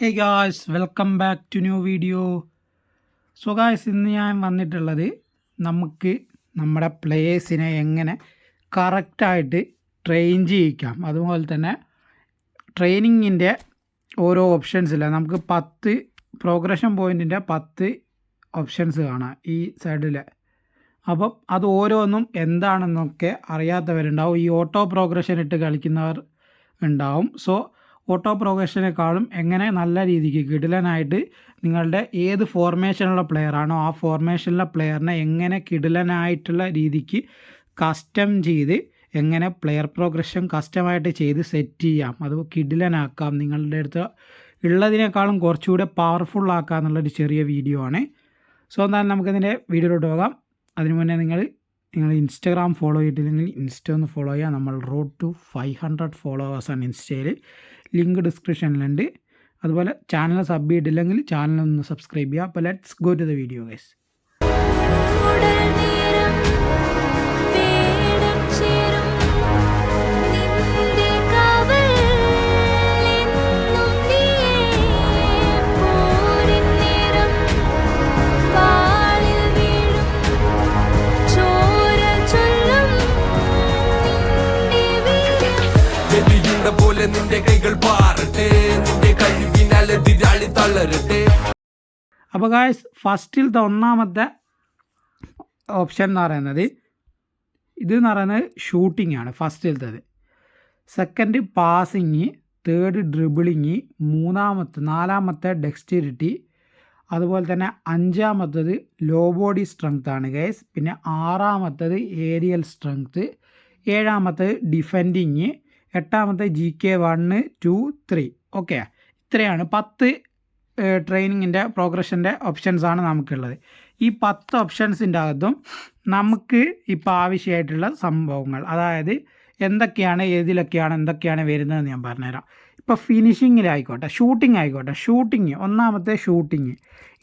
Hey guys welcome back to new video so guys ഇന്ന് ഞാൻ വന്നിട്ടുള്ളത് നമുക്ക് നമ്മുടെ പ്ലേയേഴ്സിനെ എങ്ങനെ കറക്റ്റായിട്ട് ട്രെയിൻ ചെയ്യിക്കാം. അതുപോലെ തന്നെ ട്രെയിനിങ്ങിന്റെ ഓരോ ഓപ്ഷൻസ് ഇല്ല? നമുക്ക് പത്ത് പ്രോഗ്രഷൻ പോയിന്റിന്റെ പത്ത് ഓപ്ഷൻസ് കാണാം ഈ സൈഡിൽ അപ്പം അത് ഓരോന്നും എന്താണെന്നൊക്കെ അറിയാത്തവരുണ്ടാവും. ഈ ഓട്ടോ പ്രോഗ്രഷൻ ഇട്ട് കളിക്കുന്നവർ ഉണ്ടാവും. സോ ഓട്ടോ പ്രൊഗഷനേക്കാളും എങ്ങനെ നല്ല രീതിക്ക് കിടിലനായിട്ട് നിങ്ങളുടെ ഏത് ഫോർമേഷനുള്ള ആണോ ആ ഫോർമേഷനിലെ പ്ലെയറിനെ എങ്ങനെ കിടിലനായിട്ടുള്ള രീതിക്ക് കസ്റ്റം ചെയ്ത് എങ്ങനെ പ്ലെയർ പ്രോഗ്രഷൻ കസ്റ്റമായിട്ട് ചെയ്ത് സെറ്റ് ചെയ്യാം. അത് കിടിലനാക്കാം. നിങ്ങളുടെ അടുത്ത് ഉള്ളതിനേക്കാളും കുറച്ചുകൂടെ പവർഫുൾ ആക്കുക എന്നുള്ളൊരു ചെറിയ വീഡിയോ ആണ്. സോ എന്തായാലും നമുക്കതിന്റെ വീഡിയോയിലോട്ട് പോകാം. അതിനു മുന്നേ നിങ്ങൾ നിങ്ങൾ ഇൻസ്റ്റാഗ്രാം ഫോളോ ചെയ്തിട്ടില്ലെങ്കിൽ ഇൻസ്റ്റ ഒന്ന് ഫോളോ ചെയ്യുക. നമ്മൾ റോഡ് ടു ഫൈവ് ഹൺഡ്രഡ് ഫോളോവേഴ്സാണ് ഇൻസ്റ്റയിൽ ലിങ്ക് ഡിസ്ക്രിപ്ഷനിലുണ്ട്. അതുപോലെ ചാനൽ സബ് ചെയ്തിട്ടില്ലെങ്കിൽ ചാനൽ ഒന്ന് സബ്സ്ക്രൈബ് ചെയ്യുക. അപ്പോൾ let's go to the video guys. അപ്പോൾ ഗായ്സ് ഫസ്റ്റിലത്തെ ഒന്നാമത്തെ ഓപ്ഷൻ എന്ന് പറയുന്നത് ഇത് എന്ന് പറയുന്നത് ഷൂട്ടിംഗ് ആണ് ഫസ്റ്റിലത്തേത് സെക്കൻഡ് പാസിങ് തേർഡ് ഡ്രിബിളിങ് മൂന്നാമത്തെ നാലാമത്തെ ഡെക്സ്റ്റിരിറ്റി അതുപോലെ തന്നെ അഞ്ചാമത്തത് ലോ ബോഡി സ്ട്രെങ്ത് ആണ് ഗൈസ് പിന്നെ ആറാമത്തത് ഏരിയൽ സ്ട്രെങ്ത് ഏഴാമത്തത് ഡിഫെൻഡിങ് എട്ടാമത്തെ G K one two three okay ഇത്രയാണ് പത്ത് ട്രെയിനിങ്ങിന്റെ പ്രോഗ്രഷന്റെ ഓപ്ഷൻസാണ് നമുക്കുള്ളത്. ഈ പത്ത് ഓപ്ഷൻസിന്റെ അകത്തും നമുക്ക് ഇപ്പോൾ ആവശ്യമായിട്ടുള്ള സംഭവങ്ങൾ അതായത് എന്തൊക്കെയാണ് ഏതിലൊക്കെയാണ് എന്തൊക്കെയാണ് വരുന്നതെന്ന് ഞാൻ പറഞ്ഞുതരാം. ഇപ്പോൾ ഫിനിഷിങ്ങിലായിക്കോട്ടെ ഷൂട്ടിംഗ് ആയിക്കോട്ടെ ഷൂട്ടിങ് ഒന്നാമത്തെ ഷൂട്ടിങ്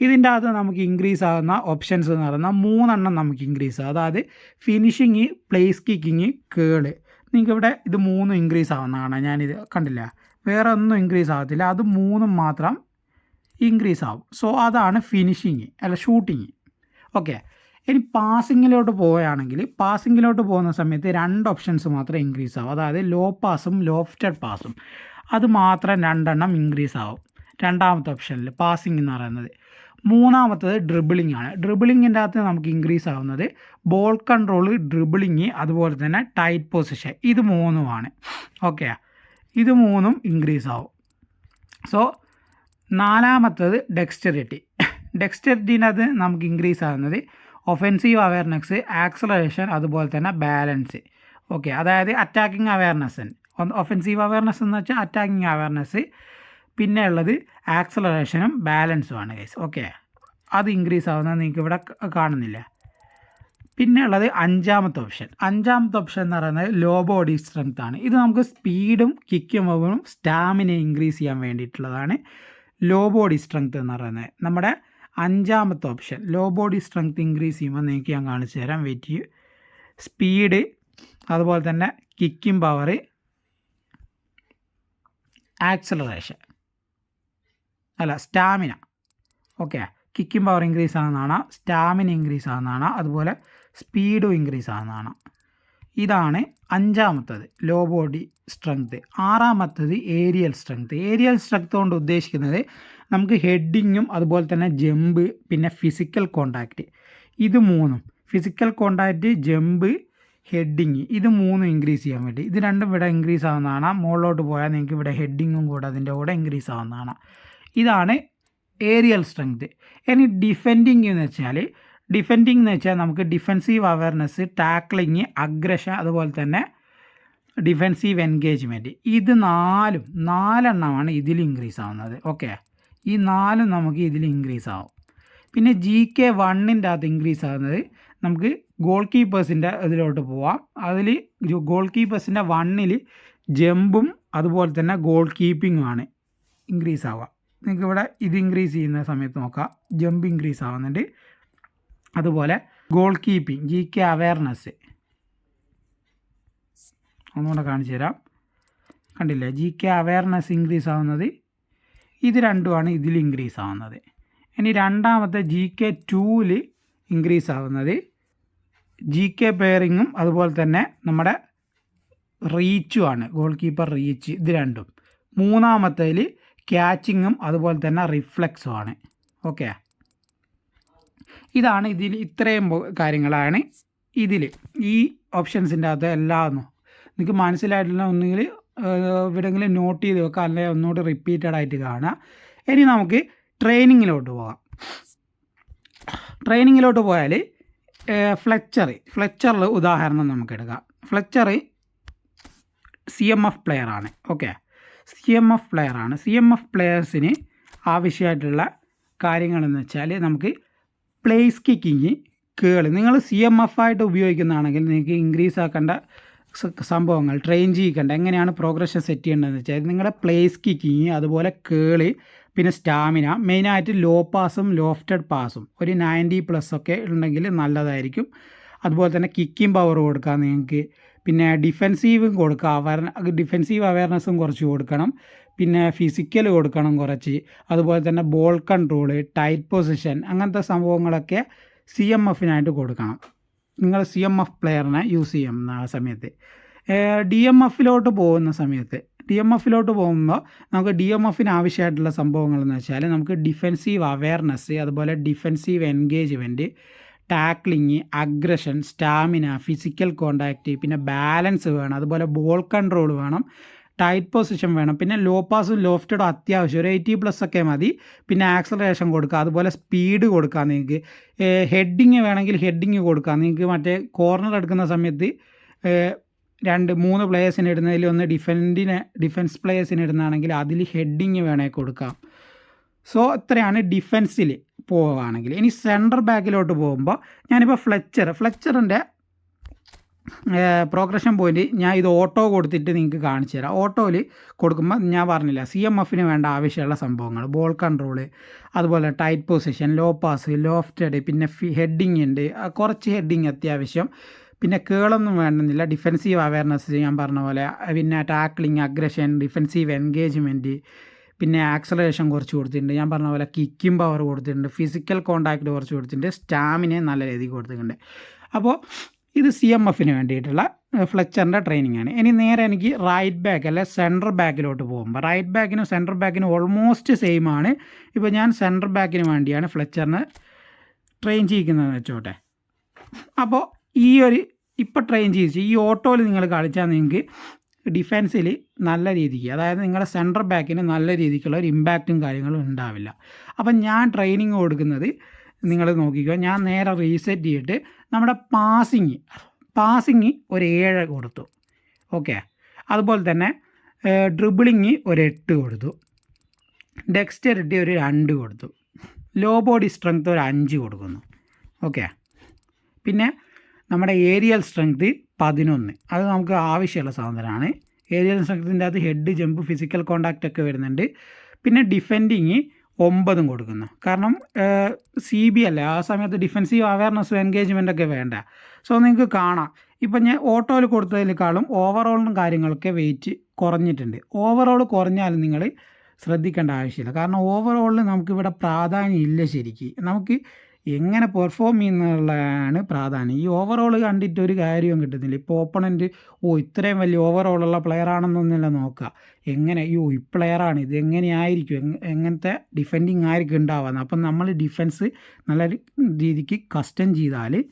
ഇതിന്റെ അകത്ത് നമുക്ക് ഇൻക്രീസ് ആകുന്ന ഓപ്ഷൻസ് എന്ന് പറഞ്ഞാൽ മൂന്നെണ്ണം നമുക്ക് ഇൻക്രീസ് ആകും. അതായത് ഫിനിഷിങ് പ്ലേസ് കിക്കിങ് കേൾ നിങ്ങൾക്ക് ഇവിടെ ഇത് മൂന്നും ഇൻക്രീസ് ആവുന്നതാണ്. ഞാനിത് കണ്ടില്ല? വേറെ ഒന്നും ഇൻക്രീസ് ആകത്തില്ല. അത് മൂന്നും മാത്രം ഇൻക്രീസ് ആവും സോ അതാണ് ഫിനിഷിങ് അല്ല ഷൂട്ടിങ് ഓക്കെ ഇനി പാസിങ്ങിലോട്ട് പോവുകയാണെങ്കിൽ പാസിങ്ങിലോട്ട് പോകുന്ന സമയത്ത് രണ്ട് ഓപ്ഷൻസ് മാത്രമേ ഇൻക്രീസ് ആവും. അതായത് ലോ പാസും ലോഫ്റ്റഡ് പാസും അത് മാത്രം രണ്ടെണ്ണം ഇൻക്രീസ് ആവും. രണ്ടാമത്തെ ഓപ്ഷനിൽ പാസിംഗ് എന്ന് പറയുന്നത്. മൂന്നാമത്തത് ഡ്രിബിളിംഗ് ആണ്. ഡ്രിബിളിങ്ങിന്റെ അകത്ത് നമുക്ക് ഇൻക്രീസ് ആവുന്നത് ബോൾ കൺട്രോൾ ഡ്രിബിളിങ് അതുപോലെ തന്നെ ടൈറ്റ് പൊസിഷൻ ഇത് മൂന്നുമാണ്. ഓക്കെ ഇത് മൂന്നും ഇൻക്രീസ് ആവും. സോ നാലാമത്തത് ഡെക്സ്റ്ററിറ്റി ഡെക്സ്റ്ററിറ്റിനകത്ത് നമുക്ക് ഇൻക്രീസ് ആകുന്നത് ഒഫെൻസീവ് അവയർനെസ് ആക്സലറേഷൻ അതുപോലെ തന്നെ ബാലൻസ് ഓക്കെ അതായത് അറ്റാക്കിംഗ് അവയർനെസ് ഒഫെൻസീവ് അവയർനെസ് എന്ന് വെച്ചാൽ അറ്റാക്കിംഗ് അവയർനെസ് പിന്നെ ഉള്ളത് ആക്സലറേഷനും ബാലൻസും ആണ് ഗൈസ് ഓക്കെ അത് ഇൻക്രീസ് ആവുന്നത് നിങ്ങൾക്ക് ഇവിടെ കാണുന്നില്ല. പിന്നെ ഉള്ളത് അഞ്ചാമത്തെ ഓപ്ഷൻ അഞ്ചാമത്തെ ഓപ്ഷൻ എന്ന് പറയുന്നത് ലോ ബോഡി സ്ട്രെങ്ത് ആണ്. ഇത് നമുക്ക് സ്പീഡും കിക്കും മൂവും സ്റ്റാമിന ഇൻക്രീസ് ചെയ്യാൻ വേണ്ടിയിട്ടുള്ളതാണ്. ലോ ബോഡി സ്ട്രെങ്ത് എന്ന് പറയുന്നത്. നമ്മുടെ അഞ്ചാമത്തെ option low body strength increase ചെയ്യുമ്പോൾ നിങ്ങൾക്ക് ഞാൻ കാണിച്ചു തരാം. വെയിറ്റ് സ്പീഡ് അതുപോലെ തന്നെ കിക്കിംഗ് പവർ ആക്സലറേഷൻ അല്ല stamina okay kicking power increase ആകുന്നതാണ് stamina increase ആകുന്നതാണ് അതുപോലെ സ്പീഡും ഇൻക്രീസ് ആകുന്നതാണ് ഇതാണ് അഞ്ചാമത്തത് ലോ ബോഡി സ്ട്രെങ്ത് ആറാമത്തത് ഏരിയൽ സ്ട്രെങ്ത് ഏരിയൽ സ്ട്രെങ്ത് കൊണ്ട് ഉദ്ദേശിക്കുന്നത് നമുക്ക് ഹെഡിങ്ങും അതുപോലെ തന്നെ ജമ്പ് പിന്നെ ഫിസിക്കൽ കോണ്ടാക്റ്റ് ഇത് മൂന്നും ഫിസിക്കൽ കോണ്ടാക്റ്റ് ജമ്പ് ഹെഡിങ് ഇത് മൂന്നും ഇൻക്രീസ് ചെയ്യാൻ വേണ്ടി. ഇത് രണ്ടും ഇവിടെ ഇൻക്രീസ് ആവുന്നതാണ്. മുകളിലോട്ട് പോയാൽ നിങ്ങൾക്ക് ഇവിടെ ഹെഡിങ്ങും കൂടെ അതിന്റെ കൂടെ ഇൻക്രീസ് ആവുന്നതാണ്. ഇതാണ് ഏരിയൽ സ്ട്രെങ്ത് ഇനി ഡിഫെൻഡിങ് എന്ന് വെച്ചാൽ ഡിഫെൻഡിങ് എന്ന് വെച്ചാൽ നമുക്ക് ഡിഫെൻസീവ് അവയർനെസ് ടാക്ലിങ് അഗ്രഷൻ അതുപോലെ തന്നെ ഡിഫെൻസീവ് എൻഗേജ്മെന്റ് ഇത് നാലും നാലെണ്ണമാണ് ഇതിൽ ഇൻക്രീസ് ആവുന്നത്. ഓക്കെ ഈ നാലും നമുക്ക് ഇതിൽ ഇൻക്രീസ് ആവും. പിന്നെ ജി കെ വണ്ണിന്റെ അകത്ത് ഇൻക്രീസ് ആകുന്നത് നമുക്ക് ഗോൾ കീപ്പേഴ്സിന്റെ ഇതിലോട്ട് പോവാം. അതിൽ ഗോൾ കീപ്പേഴ്സിന്റെ വണ്ണിൽ ജമ്പും അതുപോലെ തന്നെ ഗോൾ കീപ്പിങ്ങുമാണ് ഇൻക്രീസ് ആവുക. നിങ്ങൾക്ക് ഇവിടെ ഇത് ഇൻക്രീസ് ചെയ്യുന്ന സമയത്ത് നോക്കാം. ജമ്പ് ഇൻക്രീസ് ആവുന്നുണ്ട്. അതുപോലെ goal keeping G K awareness ഒന്നുകൂടെ കാണിച്ചു തരാം. കണ്ടില്ലേ? ജി കെ അവയർനെസ് ഇൻക്രീസ് ആവുന്നത് ഇത് രണ്ടുമാണ് ഇതിൽ ഇൻക്രീസ് ആവുന്നത്. ഇനി രണ്ടാമത്തെ ജി കെ ടൂവിൽ ഇൻക്രീസ് ആവുന്നത് ജി കെ പെയറിങ്ങും അതുപോലെ തന്നെ നമ്മുടെ റീച്ചുമാണ് ഗോൾ കീപ്പർ റീച്ച് ഇത് രണ്ടും. മൂന്നാമത്തേൽ ക്യാച്ചിങ്ങും അതുപോലെ തന്നെ റിഫ്ലക്സും ആണ്. ഓക്കെ ഇതാണ് ഇതിൽ ഇത്രയും കാര്യങ്ങളാണ്. ഇതിൽ ഈ ഓപ്ഷൻസിന്റെ അകത്ത് എല്ലാം നിങ്ങൾക്ക് മനസ്സിലായിട്ടില്ല ഒന്നുകിൽ എവിടെയെങ്കിലും നോട്ട് ചെയ്ത് വെക്കുക അല്ലെങ്കിൽ ഒന്നുകൂടി റിപ്പീറ്റഡ് ആയിട്ട് കാണുക ഇനി നമുക്ക് ട്രെയിനിങ്ങിലോട്ട് പോകാം. ട്രെയിനിങ്ങിലോട്ട് പോയാൽ ഫ്ലെച്ചർ ഫ്ലെച്ചറിൽ ഉദാഹരണം നമുക്ക് എടുക്കാം. ഫ്ലെച്ചർ സി എം എഫ് പ്ലെയറാണ് ഓക്കെ സി എം എഫ് പ്ലെയറാണ് സി എം എഫ് പ്ലെയേഴ്സിന് ആവശ്യമായിട്ടുള്ള കാര്യങ്ങളെന്ന് വെച്ചാൽ നമുക്ക് പ്ലേസ് കിക്കിങ് കേൾ നിങ്ങൾ സി എം എഫ് ആയിട്ട് ഉപയോഗിക്കുന്നതാണെങ്കിൽ നിങ്ങൾക്ക് ഇൻക്രീസ് ആക്കേണ്ട സംഭവങ്ങൾ ട്രെയിൻ ചെയ്യിക്കേണ്ട എങ്ങനെയാണ് പ്രോഗ്രഷൻ സെറ്റ് ചെയ്യേണ്ടതെന്ന് വെച്ചാൽ നിങ്ങളുടെ പ്ലേസ് കിക്കിങ് അതുപോലെ കേൾ പിന്നെ സ്റ്റാമിന മെയിനായിട്ട് ലോ പാസും ലോഫ്റ്റഡ് പാസും ഒരു നയന്റി പ്ലസ് ഒക്കെ ഉണ്ടെങ്കിൽ നല്ലതായിരിക്കും. അതുപോലെ തന്നെ കിക്കിംഗ് പവർ കൊടുക്കാം നിങ്ങൾക്ക് പിന്നെ ഡിഫെൻസീവും കൊടുക്കുക അവയർ ഡിഫെൻസീവ് അവയർനെസ്സും കുറച്ച് കൊടുക്കണം. പിന്നെ ഫിസിക്കൽ കൊടുക്കണം കുറച്ച്. അതുപോലെ തന്നെ ബോൾ കൺട്രോൾ ടൈറ്റ് പൊസിഷൻ അങ്ങനത്തെ സംഭവങ്ങളൊക്കെ സി എം എഫിനായിട്ട് കൊടുക്കണം. നിങ്ങൾ സി എം എഫ് പ്ലെയറിനെ യൂസ് ചെയ്യുന്ന ആ സമയത്ത്. ഡി എം എഫിലോട്ട് പോകുന്ന സമയത്ത്. ഡി എം എഫിലോട്ട് പോകുമ്പോൾ നമുക്ക് ഡി എം എഫിന് ആവശ്യമായിട്ടുള്ള സംഭവങ്ങൾ എന്ന് വെച്ചാൽ നമുക്ക് ഡിഫെൻസീവ് അവയർനെസ് അതുപോലെ defensive engagement tackling aggression stamina physical contact പിന്നെ ബാലൻസ് വേണം. അതുപോലെ ബോൾ കൺട്രോൾ വേണം. ടൈറ്റ് പൊസിഷൻ വേണം. പിന്നെ ലോ പാസും ലോഫ്റ്റഡും അത്യാവശ്യം. ഒരു എയ്റ്റി പ്ലസ് ഒക്കെ മതി. പിന്നെ ആക്സലറേഷൻ കൊടുക്കുക. അതുപോലെ സ്പീഡ് കൊടുക്കുക നിങ്ങൾക്ക്. ഹെഡിങ് വേണമെങ്കിൽ ഹെഡിങ് കൊടുക്കുക നിങ്ങൾക്ക് മറ്റേ കോർണർ എടുക്കുന്ന സമയത്ത് രണ്ട് മൂന്ന് പ്ലേയേഴ്സിന് ഇടുന്നതിൽ ഒന്ന് ഡിഫൻഡിനെ ഡിഫൻസ് പ്ലേയേഴ്സിന് ഇടുന്നതാണെങ്കിൽ അതിൽ ഹെഡിങ് വേണേൽ കൊടുക്കാം. സോ ഇത്രയാണ് ഡിഫെൻസിൽ പോവുകയാണെങ്കിൽ. ഇനി സെന്റർ ബാക്കിലോട്ട് പോകുമ്പോൾ ഞാനിപ്പോൾ ഫ്ലെച്ചർ ഫ്ലെച്ചറിന്റെ പ്രോഗ്രഷൻ പോയിന്റ് ഞാൻ ഇത് ഓട്ടോ കൊടുത്തിട്ട് നിങ്ങൾക്ക് കാണിച്ചു തരാം. ഓട്ടോയിൽ കൊടുക്കുമ്പോൾ ഞാൻ പറഞ്ഞില്ല സി എം എഫിന് വേണ്ട ആവശ്യമുള്ള സംഭവങ്ങൾ ബോൾ കൺട്രോൾ അതുപോലെ tight position low pass lofted പിന്നെ ഹെഡിങ് ഉണ്ട്. കുറച്ച് ഹെഡിങ് അത്യാവശ്യം. പിന്നെ കേളൊന്നും വേണമെന്നില്ല ഡിഫെൻസീവ് അവയർനെസ് ഞാൻ പറഞ്ഞ പോലെ പിന്നെ ടാക്ലിങ് അഗ്രഷൻ ഡിഫെൻസീവ് എൻഗേജ്മെന്റ് പിന്നെ ആക്സലറേഷൻ കുറച്ച് കൊടുത്തിട്ടുണ്ട്. ഞാൻ പറഞ്ഞ പോലെ കിക്കിംഗ് പവർ കൊടുത്തിട്ടുണ്ട് ഫിസിക്കൽ കോണ്ടാക്ട് കുറച്ച് കൊടുത്തിട്ടുണ്ട് സ്റ്റാമിന നല്ല രീതിയിൽ കൊടുത്തിട്ടുണ്ട്. അപ്പോൾ ഇത് സി എം എഫിന് വേണ്ടിയിട്ടുള്ള ഫ്ലെച്ചറിന്റെ ട്രെയിനിങ് ആണ്. ഇനി നേരെ എനിക്ക് റൈറ്റ് ബാക്ക് അല്ലെ സെന്റർ ബാക്കിലോട്ട് പോകുമ്പോൾ റൈറ്റ് ബാക്കിനും സെന്റർ ബാക്കിനും ഓൾമോസ്റ്റ് സെയിം ആണ്. ഇപ്പോൾ ഞാൻ സെന്റർ ബാക്കിന് വേണ്ടിയാണ് ഫ്ലെച്ചറിന് ട്രെയിൻ ചെയ്യിക്കുന്നതെന്ന് വെച്ചോട്ടെ. അപ്പോൾ ഈ ഒരു ഇപ്പോൾ ട്രെയിൻ ചെയ്യിച്ച് ഈ ഓട്ടോയിൽ നിങ്ങൾ കളിച്ചാൽ നിങ്ങൾക്ക് ഡിഫെൻസിൽ നല്ല രീതിക്ക് അതായത് നിങ്ങളുടെ സെന്റർ ബാക്കിന് നല്ല രീതിക്കുള്ള ഒരു ഇമ്പാക്റ്റും കാര്യങ്ങളും ഉണ്ടാവില്ല. അപ്പം ഞാൻ ട്രെയിനിങ് കൊടുക്കുന്നത് നിങ്ങൾ നോക്കിക്കോ ഞാൻ നേരെ റീസെറ്റ് ചെയ്തിട്ട് നമ്മുടെ പാസിങ് പാസിങ് ഒരു ഏഴ് കൊടുത്തു. ഓക്കെ. അതുപോലെ തന്നെ ഡ്രിബിളിങ് ഒരു എട്ട് കൊടുത്തു. ഡെക്സ്റ്ററിറ്റി ഒരു രണ്ട് കൊടുത്തു. ലോ ബോഡി സ്ട്രെങ്ത് ഒരു അഞ്ച് കൊടുക്കുന്നു. ഓക്കെ. പിന്നെ നമ്മുടെ ഏരിയൽ സ്ട്രെങ്ത് പതിനൊന്ന്. അത് നമുക്ക് ആവശ്യമുള്ള സാധനമാണ്. ഏരിയൽ സ്ട്രെങ്ത്തിന്റെ അകത്ത് ഹെഡ് ജമ്പ് ഫിസിക്കൽ കോണ്ടാക്റ്റ് ഒക്കെ വരുന്നുണ്ട്. പിന്നെ ഡിഫെൻഡിങ് ഒമ്പതും കൊടുക്കുന്നു. കാരണം സി ബി അല്ലേ? ആ സമയത്ത് ഡിഫൻസീവ് അവയർനെസ്സും എൻഗേജ്മെന്റ് ഒക്കെ വേണ്ട. സോ നിങ്ങൾക്ക് കാണാം. ഇപ്പം ഞാൻ ഓട്ടോയിൽ കൊടുത്തതിനേക്കാളും ഓവറോളിനും കാര്യങ്ങളൊക്കെ വെയിറ്റ് കുറഞ്ഞിട്ടുണ്ട്. ഓവറോൾ കുറഞ്ഞാൽ നിങ്ങൾ ശ്രദ്ധിക്കേണ്ട ആവശ്യമില്ല. കാരണം ഓവറോളിൽ നമുക്കിവിടെ പ്രാധാന്യം ഇല്ല ശരിക്ക്. നമുക്ക് എങ്ങനെ പെർഫോം ചെയ്യുന്നതാണ് പ്രാധാന്യം. ഈ ഓവറോൾ കണ്ടിട്ട് ഒരു കാര്യവും കിട്ടുന്നില്ല. ഇപ്പോൾ ഓപ്പണന്റ് ഓ ഇത്രയും വലിയ ഓവറോളുള്ള പ്ലെയർ ആണെന്നൊന്നുമില്ല നോക്കുക. എങ്ങനെ? അയ്യോ ഈ പ്ലെയറാണ് ഇത് എങ്ങനെയായിരിക്കും? എങ്- എങ്ങനത്തെ ഡിഫെൻഡിങ് ആയിരിക്കും ഉണ്ടാവുന്നത് അപ്പം നമ്മൾ ഡിഫെൻസ് നല്ല രീതിക്ക് കസ്റ്റം ചെയ്താൽ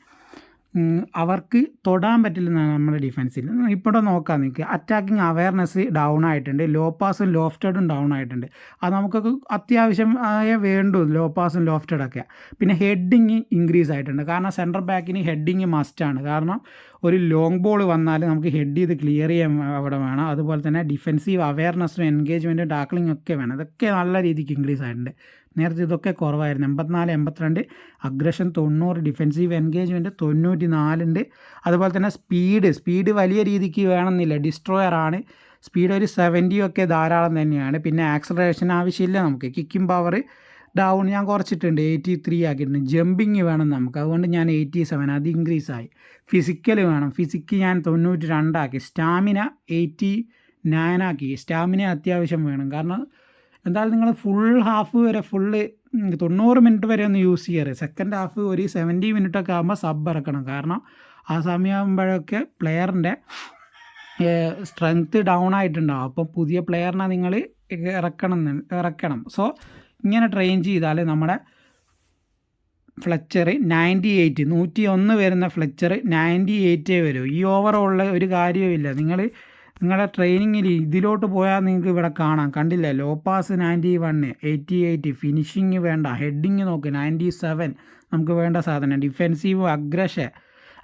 അവർക്ക് തൊടാൻ പറ്റില്ലെന്നാണ് നമ്മുടെ ഡിഫൻസിൽ ഇപ്പോൾ നോക്കാം നിങ്ങൾക്ക് അറ്റാക്കിംഗ് അവയർനെസ് ഡൗൺ ആയിട്ടുണ്ട്. ലോ പാസും ലോഫ്റ്റഡും ഡൗൺ ആയിട്ടുണ്ട്. അത് നമുക്കൊക്കെ അത്യാവശ്യമായ വേണ്ടു ലോ പാസും ലോഫ്റ്റഡൊക്കെ പിന്നെ ഹെഡിങ് ഇൻക്രീസ് ആയിട്ടുണ്ട്. കാരണം സെന്റർ ബാക്കിന് ഹെഡിങ് മസ്റ്റാണ് കാരണം ഒരു ലോങ് ബോൾ വന്നാൽ നമുക്ക് ഹെഡ് ചെയ്ത് ക്ലിയർ ചെയ്യാൻ അവിടെ വേണം. അതുപോലെ തന്നെ ഡിഫെൻസീവ് അവയർനെസ്സും എൻഗേജ്മെന്റും ടാക്ലിംഗ് ഒക്കെ വേണം. ഇതൊക്കെ നല്ല രീതിക്ക് ഇൻക്രീസ് ആയിട്ടുണ്ട്. നേരത്തെ ഇതൊക്കെ കുറവായിരുന്നു. എൺപത്തിനാല് എൺപത്തിരണ്ട് അഗ്രഷൻ തൊണ്ണൂറ് ഡിഫെൻസീവ് എൻഗേജ്മെന്റ് തൊണ്ണൂറ്റി നാലുണ്ട് അതുപോലെ തന്നെ സ്പീഡ് സ്പീഡ് വലിയ രീതിക്ക് വേണമെന്നില്ല. ഡിസ്ട്രോയർ ആണ്. സ്പീഡ് ഒരു സെവന്റി ഒക്കെ ധാരാളം തന്നെയാണ്. പിന്നെ ആക്സലറേഷൻ ആവശ്യമില്ല നമുക്ക്. കിക്കിംഗ് പവർ ഡൗൺ ഞാൻ കുറച്ചിട്ടുണ്ട്. എയ്റ്റി ത്രീ ആക്കിയിട്ടുണ്ട്. ജമ്പിങ് വേണം നമുക്ക്. അതുകൊണ്ട് ഞാൻ എയ്റ്റി സെവൻ അത് ഇൻക്രീസ് ആയി. ഫിസിക്കൽ വേണം. ഫിസിക്ക് ഞാൻ തൊണ്ണൂറ്റി രണ്ടാക്കി സ്റ്റാമിന എയ്റ്റി നയനാക്കി സ്റ്റാമിന അത്യാവശ്യം വേണം. കാരണം എന്തായാലും നിങ്ങൾ ഫുൾ ഹാഫ് വരെ ഫുള്ള് തൊണ്ണൂറ് മിനിറ്റ് വരെ ഒന്ന് യൂസ് ചെയ്യാറ്. സെക്കൻഡ് ഹാഫ് ഒരു സെവന്റി മിനിറ്റ് ഒക്കെ ആകുമ്പോൾ സബ് ഇറക്കണം. കാരണം ആ സമയമാകുമ്പോഴൊക്കെ പ്ലെയറിന്റെ സ്ട്രെങ്ത്ത് ഡൗൺ ആയിട്ടുണ്ടാവും. അപ്പം പുതിയ പ്ലെയറിനെ നിങ്ങൾ ഇറക്കണം ഇറക്കണം. സോ ഇങ്ങനെ ട്രെയിൻ ചെയ്താൽ നമ്മുടെ ഫ്ലെച്ചർ നയന്റി എയ്റ്റ് നൂറ്റി ഒന്ന് വരുന്ന ഫ്ലെച്ചർ നയന്റി എയ്റ്റേ വരും. ഈ ഓവറുള്ള ഒരു കാര്യവുമില്ല. നിങ്ങൾ നിങ്ങളുടെ ട്രെയിനിങ്ങിൽ ഇതിലോട്ട് പോയാൽ നിങ്ങൾക്ക് ഇവിടെ കാണാം. കണ്ടില്ലേ? Low pass ninety one eighty eight finishing വേണ്ട. ഹെഡിങ് നോക്ക്. നയന്റി സെവൻ നമുക്ക് വേണ്ട സാധനം. ഡിഫെൻസീവ് അഗ്രഷ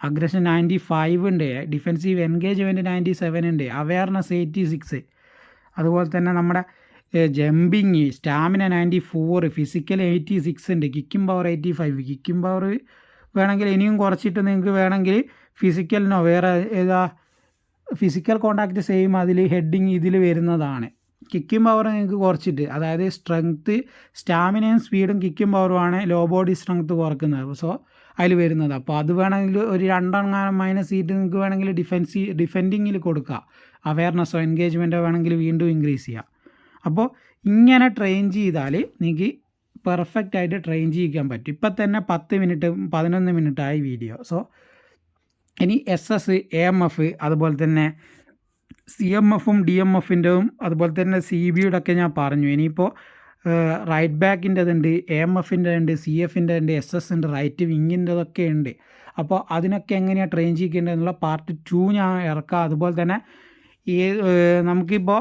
അഗ്രഷൻ നയന്റി ഫൈവ് ഉണ്ട്. ഡിഫെൻസീവ് എൻഗേജ്മെന്റ് നയന്റി സെവൻ ഉണ്ട്. അവയർനെസ് എയ്റ്റി സിക്സ് അതുപോലെ തന്നെ നമ്മുടെ jumping stamina ninety four physical eighty six ഉണ്ട് kicking power eighty five kicking power വേണമെങ്കിൽ ഇനിയും കുറച്ചിട്ട് നിങ്ങൾക്ക് വേണമെങ്കിൽ ഫിസിക്കലിനോ വേറെ ഏതാ ഫിസിക്കൽ കോണ്ടാക്റ്റ് സെയിം അതിൽ ഹെഡിങ് ഇതിൽ വരുന്നതാണ്. കിക്കിംഗ് പവർ നിങ്ങൾക്ക് കുറച്ചിട്ട് അതായത് സ്ട്രെങ്ത്ത് സ്റ്റാമിനയും സ്പീഡും കിക്കിംഗ് പവറുമാണ് ലോ ബോഡി സ്ട്രെങ്ത്ത് കുറക്കുന്നത്. സോ അതിൽ വരുന്നത്. അപ്പോൾ അത് വേണമെങ്കിൽ ഒരു രണ്ടെണ്ണം മൈനസ് സീറ്റ് നിങ്ങൾക്ക് വേണമെങ്കിൽ ഡിഫെൻസി ഡിഫെൻഡിങ്ങിൽ കൊടുക്കുക അവയർനെസ്സോ എൻഗേജ്മെന്റോ വേണമെങ്കിൽ വീണ്ടും ഇൻക്രീസ് ചെയ്യുക അപ്പോൾ ഇങ്ങനെ ട്രെയിൻ ചെയ്താൽ നിങ്ങൾക്ക് പെർഫെക്റ്റ് ആയിട്ട് ട്രെയിൻ ചെയ്യിക്കാൻ പറ്റും. ഇപ്പം തന്നെ പത്ത് മിനിറ്റ് പതിനൊന്ന് മിനിറ്റായി വീഡിയോ സോ ഇനി S S A M F അതുപോലെ തന്നെ സി എം എഫും ഡി എം എഫിന്റെയും അതുപോലെ തന്നെ സി ബിയുടെ ഒക്കെ ഞാൻ പറഞ്ഞു. ഇനിയിപ്പോൾ റൈറ്റ് ബാക്കിന്റെതുണ്ട് എ എം എഫിന്റെ ഉണ്ട് സി എഫിന്റെ ഉണ്ട് എസ് എസ് ഉണ്ട് റൈറ്റ് വിങ്ങിന്റെതൊക്കെ ഉണ്ട്. അപ്പോൾ അതിനൊക്കെ എങ്ങനെയാണ് ട്രെയിൻ ചെയ്യിക്കേണ്ടതെന്നുള്ള പാർട്ട് ടു ഞാൻ ഇറക്കാം. അതുപോലെ തന്നെ ഈ നമുക്കിപ്പോൾ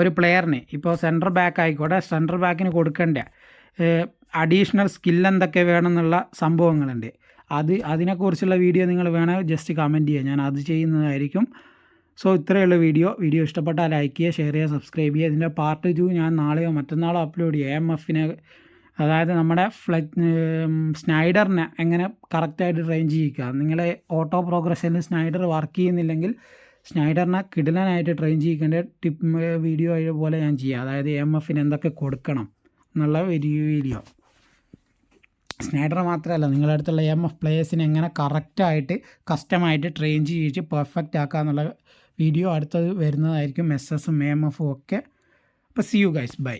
ഒരു പ്ലെയറിന് ഇപ്പോൾ സെന്റർ ബാക്ക് ആയിക്കോട്ടെ സെന്റർ ബാക്കിന് കൊടുക്കേണ്ട അഡീഷണൽ സ്കിൽ എന്തൊക്കെ വേണമെന്നുള്ള സംഭവങ്ങളുണ്ട്. അത് അതിനെക്കുറിച്ചുള്ള വീഡിയോ നിങ്ങൾ വേണേൽ ജസ്റ്റ് കമന്റ് ചെയ്യുക. ഞാൻ അത് ചെയ്യുന്നതായിരിക്കും. സോ ഇത്രയുള്ള വീഡിയോ. വീഡിയോ ഇഷ്ടപ്പെട്ടാൽ ലൈക്ക് ചെയ്യുക ഷെയർ ചെയ്യുക സബ്സ്ക്രൈബ് ചെയ്യുക. ഇതിന്റെ പാർട്ട് ടു ഞാൻ നാളെയോ മറ്റന്നാളോ അപ്ലോഡ് ചെയ്യുക എം എഫിനെ അതായത് നമ്മുടെ ഫ്ലെ സ്നൈഡറിനെ എങ്ങനെ കറക്റ്റായിട്ട് ട്രെയിൻ ചെയ്യിക്കുക നിങ്ങളെ ഓട്ടോ പ്രോഗ്രഷനിൽ സ്നൈഡർ വർക്ക് ചെയ്യുന്നില്ലെങ്കിൽ സ്നൈഡറിനെ കിടലനായിട്ട് ട്രെയിൻ ചെയ്യിക്കേണ്ട ടിപ്പ് വീഡിയോ പോലെ ഞാൻ ചെയ്യുക അതായത് എം എഫിന് എന്തൊക്കെ കൊടുക്കണം എന്നുള്ള വീഡിയോ. സ്നൈഡർ മാത്രമല്ല നിങ്ങളുടെ അടുത്തുള്ള എം എഫ് പ്ലേയേഴ്സിനെ എങ്ങനെ കറക്റ്റായിട്ട് കസ്റ്റമായിട്ട് ട്രെയിൻ ചെയ്യിച്ച് പെർഫെക്റ്റ് ആക്കുക എന്നുള്ള വീഡിയോ അടുത്തത് വരുന്നതായിരിക്കും എസ് എസും എം എഫും ഒക്കെ. അപ്പോൾ സി യു ഗൈസ് ബൈ